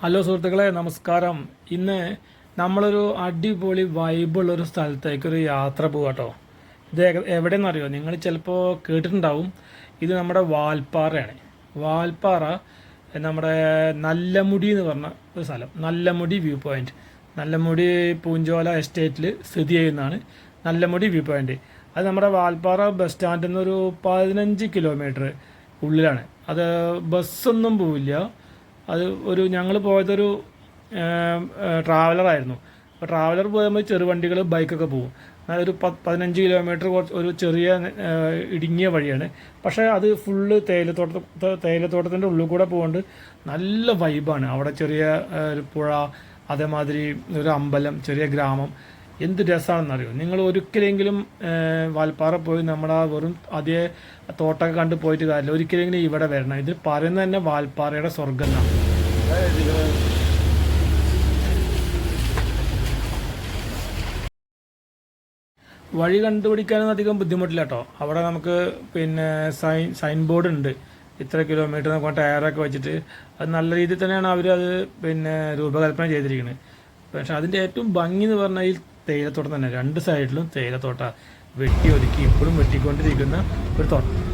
Hello സുഹൃത്തുക്കളെ നമസ്കാരം. ഇന്ന് നമ്മളൊരു അടിപൊളി വൈബുള്ള ഒരു സ്ഥലത്തേക്കൊരു യാത്ര യാത്ര കേട്ടോ ഇത് എവിടെയെന്നറിയോ നിങ്ങൾ ചിലപ്പോൾ കേട്ടിട്ടുണ്ടാവും. ഇത് നമ്മുടെ വാൽപ്പാറയാണ്. വാൽപ്പാറ നമ്മുടെ നല്ലമുടി എന്ന് പറഞ്ഞ ഒരു സ്ഥലം. Nallamudi view point. Nallamudi Poonchola എസ്റ്റേറ്റിൽ സ്ഥിതി ചെയ്യുന്നതാണ് നല്ലമുടി വ്യൂ പോയിന്റ്. അത് നമ്മുടെ വാൽപ്പാറ ബസ് സ്റ്റാൻഡിൽ നിന്ന് ഒരു പതിനഞ്ച് കിലോമീറ്റർ ഉള്ളിലാണ്. അത് ബസ്സൊന്നും പോവില്ല. അത് ഒരു ഞങ്ങൾ പോയതൊരു ട്രാവലറായിരുന്നു അപ്പോൾ ട്രാവലർ പോകുമ്പോൾ ചെറുവണ്ടികൾ ബൈക്കൊക്കെ പോകും ഒരു പതിനഞ്ച് കിലോമീറ്റർ കുറച്ച് ഒരു ചെറിയ ഇടുങ്ങിയ വഴിയാണ്. പക്ഷേ അത് ഫുള്ള് തേയിലത്തോട്ട തേയിലത്തോട്ടത്തിന്റെ ഉള്ളിൽ കൂടെ പോകുന്നുണ്ട് നല്ല വൈബാണ് അവിടെ ചെറിയ ഒരു പുഴ അതേമാതിരി ഒരു അമ്പലം ചെറിയ ഗ്രാമം. എന്ത് രസമാണെന്നറിയോ നിങ്ങൾ ഒരിക്കലെങ്കിലും വാൽപ്പാറ പോയി നമ്മുടെ ആ വെറും അതേ തോട്ടമൊക്കെ കണ്ട് പോയിട്ട് കാര്യമില്ല. ഒരിക്കലെങ്കിലും ഇവിടെ വരണം. ഇത് പറയുന്നത് തന്നെ വാൽപ്പാറയുടെ സ്വർഗം എന്നാണ്. വഴി കണ്ടുപിടിക്കാനൊന്നും അധികം ബുദ്ധിമുട്ടില്ല കേട്ടോ. അവിടെ നമുക്ക് പിന്നെ സൈൻ സൈൻ ബോർഡ് ഉണ്ട്. ഇത്ര കിലോമീറ്റർ നമുക്ക് ടയറൊക്കെ വെച്ചിട്ട് അത് നല്ല രീതിയിൽ തന്നെയാണ് അവർ അത് പിന്നെ രൂപകൽപ്പന ചെയ്തിരിക്കുന്നത് പക്ഷെ അതിന്റെ ഏറ്റവും ഭംഗി എന്ന് പറഞ്ഞാൽ ഈ തേയിലത്തോട്ടം തന്നെ. രണ്ട് സൈഡിലും തേയിലത്തോട്ട വെട്ടി ഒതുക്കി ഇപ്പോഴും വെട്ടിക്കൊണ്ടിരിക്കുന്ന ഒരു തോട്ടം.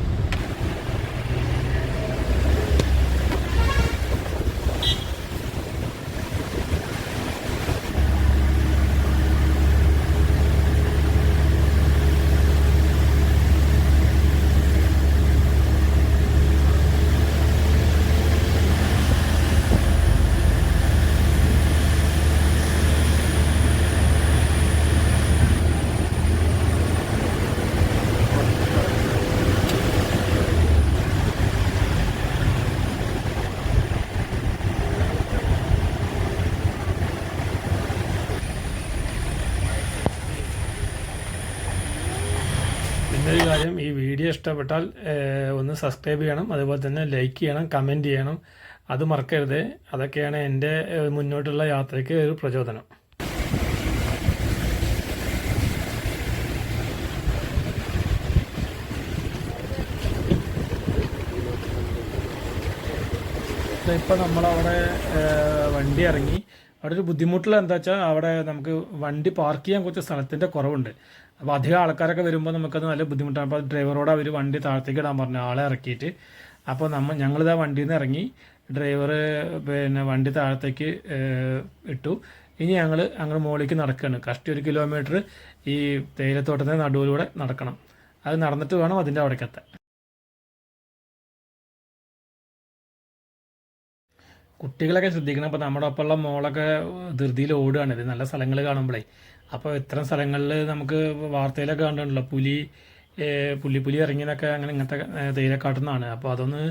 പിന്നെ കാര്യം ഈ വീഡിയോ ഇഷ്ടപ്പെട്ടാൽ ഒന്ന് സബ്സ്ക്രൈബ് ചെയ്യണം അതുപോലെ തന്നെ ലൈക്ക് ചെയ്യണം കമന്റ് ചെയ്യണം. അത് മറക്കരുത്. അതൊക്കെയാണ് എന്റെ മുന്നോട്ടുള്ള യാത്രയ്ക്ക് ഒരു പ്രചോദനം. ഇപ്പം നമ്മളവിടെ വണ്ടി ഇറങ്ങി. അവിടെ ഒരു ബുദ്ധിമുട്ടുള്ള എന്താ വെച്ചാൽ അവിടെ നമുക്ക് വണ്ടി പാർക്ക് ചെയ്യാൻ കുറച്ച് സ്ഥലത്തിന്റെ കുറവുണ്ട്. അപ്പോൾ അധികം ആൾക്കാരൊക്കെ വരുമ്പോൾ നമുക്കത് നല്ല ബുദ്ധിമുട്ടാണ്. അപ്പോൾ ഡ്രൈവറോട് അവർ വണ്ടി താഴത്തേക്ക് ഇടാൻ പറഞ്ഞു ആളെ ഇറക്കിയിട്ട്. അപ്പോൾ നമ്മൾ ഞങ്ങളിതാ വണ്ടിയിൽ നിന്ന് ഇറങ്ങി ഡ്രൈവർ പിന്നെ വണ്ടി താഴത്തേക്ക് ഇട്ടു. ഇനി ഞങ്ങൾ അങ്ങ് മുകളിലേക്ക് നടക്കുകയാണ് കഷ്ടി ഒരു കിലോമീറ്റർ ഈ തേയിലത്തോട്ടത്തിന്റെ നടുവിലൂടെ നടക്കണം. അത് നടന്നിട്ട് വേണം അതിന്റെ അവിടേക്ക് എത്താൻ. കുട്ടികളൊക്കെ ശ്രദ്ധിക്കണം. അപ്പോൾ നമ്മുടെ ഒപ്പമുള്ള മോളൊക്കെ ധൃതിയിൽ ഓടുകയാണ്. ഇത് നല്ല സ്ഥലങ്ങൾ കാണുമ്പോഴേ അപ്പോൾ ഇത്തരം സ്ഥലങ്ങളിൽ നമുക്ക് വാർത്തയിലൊക്കെ കണ്ടിട്ടുണ്ടല്ലോ. പുലി പുലി പുലിപ്പുലി ഇറങ്ങിയെന്നൊക്കെ അങ്ങനെ ഇങ്ങനത്തെ തേയില കാട്ടുന്നതാണ്. അപ്പോൾ അതൊന്ന്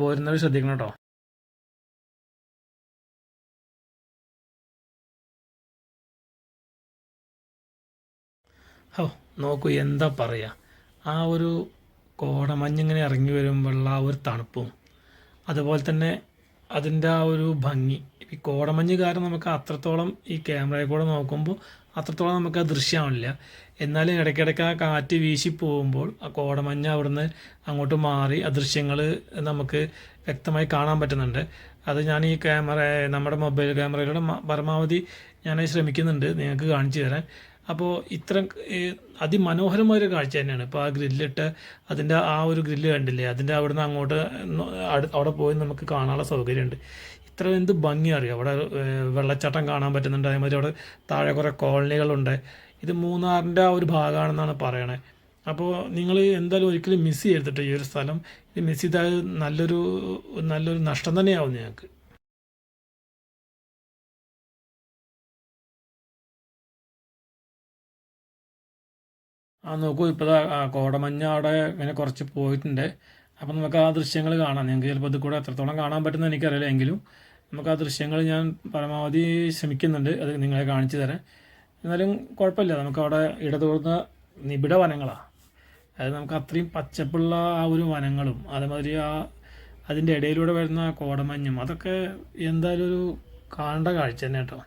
പോരുന്നവർ ശ്രദ്ധിക്കണം കേട്ടോ. ഓ നോക്കൂ എന്താ പറയുക ആ ഒരു കോടമഞ്ഞിങ്ങനെ ഇറങ്ങി വരുമ്പോഴുള്ള ആ ഒരു തണുപ്പും അതുപോലെ തന്നെ അതിന്റെ ആ ഒരു ഭംഗി. ഈ കോടമഞ്ഞ് കാരണം നമുക്ക് അത്രത്തോളം ഈ ക്യാമറയിൽ കൂടെ നോക്കുമ്പോൾ അത്രത്തോളം നമുക്ക് ആ ദൃശ്യമാവില്ല. എന്നാലും ഇടയ്ക്കിടയ്ക്ക് ആ കാറ്റ് വീശി പോകുമ്പോൾ ആ കോടമഞ്ഞ് അവിടുന്ന് അങ്ങോട്ട് മാറി ആ ദൃശ്യങ്ങൾ നമുക്ക് വ്യക്തമായി കാണാൻ പറ്റുന്നുണ്ട്. അത് ഞാൻ ഈ ക്യാമറ നമ്മുടെ മൊബൈൽ ക്യാമറയിലൂടെ പരമാവധി ഞാൻ ശ്രമിക്കുന്നുണ്ട്. നിങ്ങൾക്ക് കാണിച്ചു തരാൻ. അപ്പോൾ ഇത്ര അതിമനോഹരമായ അതിമനോഹരമായൊരു കാഴ്ച തന്നെയാണ്. ഇപ്പോൾ ആ ഗ്രില്ലിട്ട് അതിന്റെ ആ ഒരു ഗ്രില്ല് കണ്ടില്ലേ? അതിന്റെ അവിടുന്ന് അങ്ങോട്ട് അവിടെ പോയി നമുക്ക് കാണാനുള്ള സൗകര്യമുണ്ട്. ഇത്ര എന്ത് ഭംഗി അറിയാം? അവിടെ വെള്ളച്ചാട്ടം കാണാൻ പറ്റുന്നുണ്ട്. അതേമാതിരി അവിടെ താഴെ കുറേ കോളനികളുണ്ട്. ഇത് മൂന്നാറിന്റെ ആ ഒരു ഭാഗമാണെന്നാണ് പറയണേ. അപ്പോൾ നിങ്ങൾ എന്തായാലും ഒരിക്കലും മിസ് ചെയ്തിട്ട് ഈ ഒരു സ്ഥലം. ഇത് മിസ് ചെയ്താൽ നല്ലൊരു നല്ലൊരു നഷ്ടം തന്നെയാവും നിങ്ങൾക്ക് ആ നോക്കൂ ഇപ്പോൾ കോടമഞ്ഞ അവിടെ ഇങ്ങനെ കുറച്ച് പോയിട്ടുണ്ട്. അപ്പം നമുക്ക് ആ ദൃശ്യങ്ങൾ കാണാം. നിങ്ങൾക്ക് ചിലപ്പോൾ ഇത് കൂടെ എത്രത്തോളം കാണാൻ പറ്റുന്ന എനിക്കറിയില്ല. എങ്കിലും നമുക്ക് ആ ദൃശ്യങ്ങൾ ഞാൻ പരമാവധി ശ്രമിക്കുന്നുണ്ട്. അത് നിങ്ങളെ കാണിച്ചു തരാൻ എന്നാലും കുഴപ്പമില്ല. നമുക്ക് അവിടെ ഇടതൂർന്ന നിബിഡ വനങ്ങളാണ് അത് നമുക്ക് അത്രയും പച്ചപ്പുള്ള ആ ഒരു വനങ്ങളും അതേമാതിരി ആ അതിന്റെ ഇടയിലൂടെ വരുന്ന കോടമഞ്ഞും അതൊക്കെ എന്തായാലും ഒരു കാണേണ്ട കാഴ്ച തന്നെ കേട്ടോ.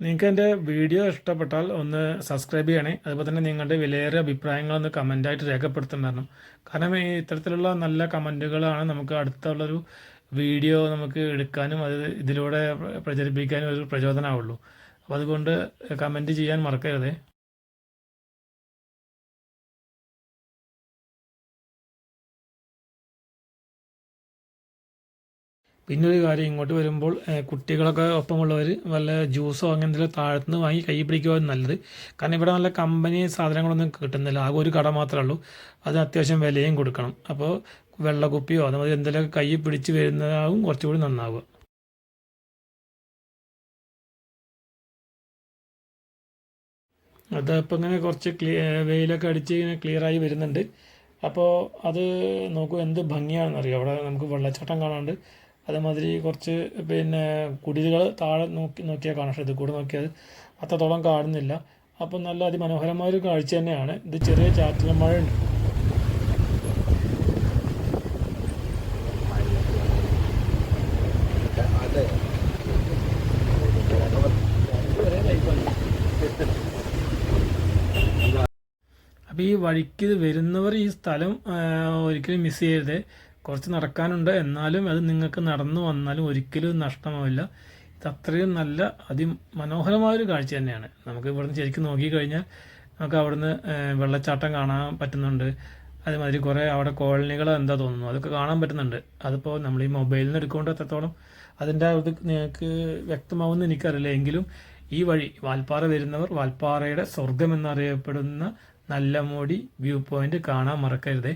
നിങ്ങൾക്ക് എന്റെ വീഡിയോ ഇഷ്ടപ്പെട്ടാൽ ഒന്ന് സബ്സ്ക്രൈബ് ചെയ്യണേ. അതുപോലെ തന്നെ നിങ്ങളുടെ വിലയേറിയ അഭിപ്രായങ്ങളൊന്ന് കമന്റായിട്ട് രേഖപ്പെടുത്തുന്നുണ്ടായിരുന്നു കാരണം ഈ ഇത്തരത്തിലുള്ള നല്ല കമന്റുകളാണ് നമുക്ക് അടുത്തുള്ളൊരു വീഡിയോ നമുക്ക് എടുക്കാനും അത് ഇതിലൂടെ പ്രചരിപ്പിക്കാനും ഒരു പ്രചോദനമാവുള്ളൂ അപ്പോൾ അതുകൊണ്ട് കമന്റ് ചെയ്യാൻ മറക്കരുതേ. പിന്നെ ഒരു കാര്യം ഇങ്ങോട്ട് വരുമ്പോൾ കുട്ടികളൊക്കെ ഒപ്പമുള്ളവർ വല്ല ജ്യൂസോ അങ്ങനെ എന്തെങ്കിലും താഴത്തുനിന്ന് വാങ്ങി കൈ പിടിക്കുക നല്ലത്. കാരണം ഇവിടെ നല്ല കമ്പനി സാധനങ്ങളൊന്നും കിട്ടുന്നില്ല. ആകെ ഒരു കട മാത്രമേ ഉള്ളൂ. അത് അത്യാവശ്യം വിലയും കൊടുക്കണം. അപ്പോൾ വെള്ളക്കുപ്പിയോ അതുമാതിരി എന്തെങ്കിലും കൈ പിടിച്ച് വരുന്നതാകും കുറച്ചുകൂടി നന്നാവുക. അതിപ്പോൾ ഇങ്ങനെ കുറച്ച് ക്ലിയ വെയിലൊക്കെ അടിച്ച് ഇങ്ങനെ ക്ലിയറായി വരുന്നുണ്ട്. അപ്പോൾ അത് നോക്കൂ എന്ത് ഭംഗിയാണെന്നറിയാം? അവിടെ നമുക്ക് വെള്ളച്ചാട്ടം കാണാണ്ട് അതേമാതിരി കുറച്ച് പിന്നെ കുടിലുകൾ താഴെ നോക്കി നോക്കിയാൽ കാണാം. പക്ഷേ ഇത് കൂടെ നോക്കിയാൽ അത്രത്തോളം കാണുന്നില്ല. അപ്പം നല്ല അതിമനോഹരമായ ഒരു കാഴ്ച തന്നെയാണ്. ഇത് ചെറിയ ചാറ്റൽ മഴയുണ്ട്. അപ്പോൾ ഈ വഴിക്ക് വരുന്നവർ ഈ സ്ഥലം ഒരിക്കലും മിസ് ചെയ്യരുത്. കുറച്ച് നടക്കാനുണ്ട്. എന്നാലും അത് നിങ്ങൾക്ക് നടന്നു വന്നാലും ഒരിക്കലും നഷ്ടമാവില്ല. ഇത് അത്രയും നല്ല അതിമനോഹരമായൊരു കാഴ്ച തന്നെയാണ്. നമുക്ക് ഇവിടുന്ന് ശരിക്കും നോക്കിക്കഴിഞ്ഞാൽ നമുക്ക് അവിടുന്ന് വെള്ളച്ചാട്ടം കാണാൻ പറ്റുന്നുണ്ട്. അതേമാതിരി കുറേ അവിടെ കോളനികൾ എന്താ തോന്നുന്നു അതൊക്കെ കാണാൻ പറ്റുന്നുണ്ട്. അതിപ്പോൾ നമ്മൾ ഈ മൊബൈലിൽ നിന്ന് എടുക്കുകൊണ്ട് എത്രത്തോളം അതിന്റെ ഇത് നിങ്ങൾക്ക് വ്യക്തമാവുമെന്ന് എനിക്കറിയില്ല. എങ്കിലും ഈ വഴി വാൽപ്പാറ വരുന്നവർ വാൽപ്പാറയുടെ സ്വർഗം എന്നറിയപ്പെടുന്ന നല്ല മോടി വ്യൂ പോയിന്റ് കാണാൻ മറക്കരുതേ.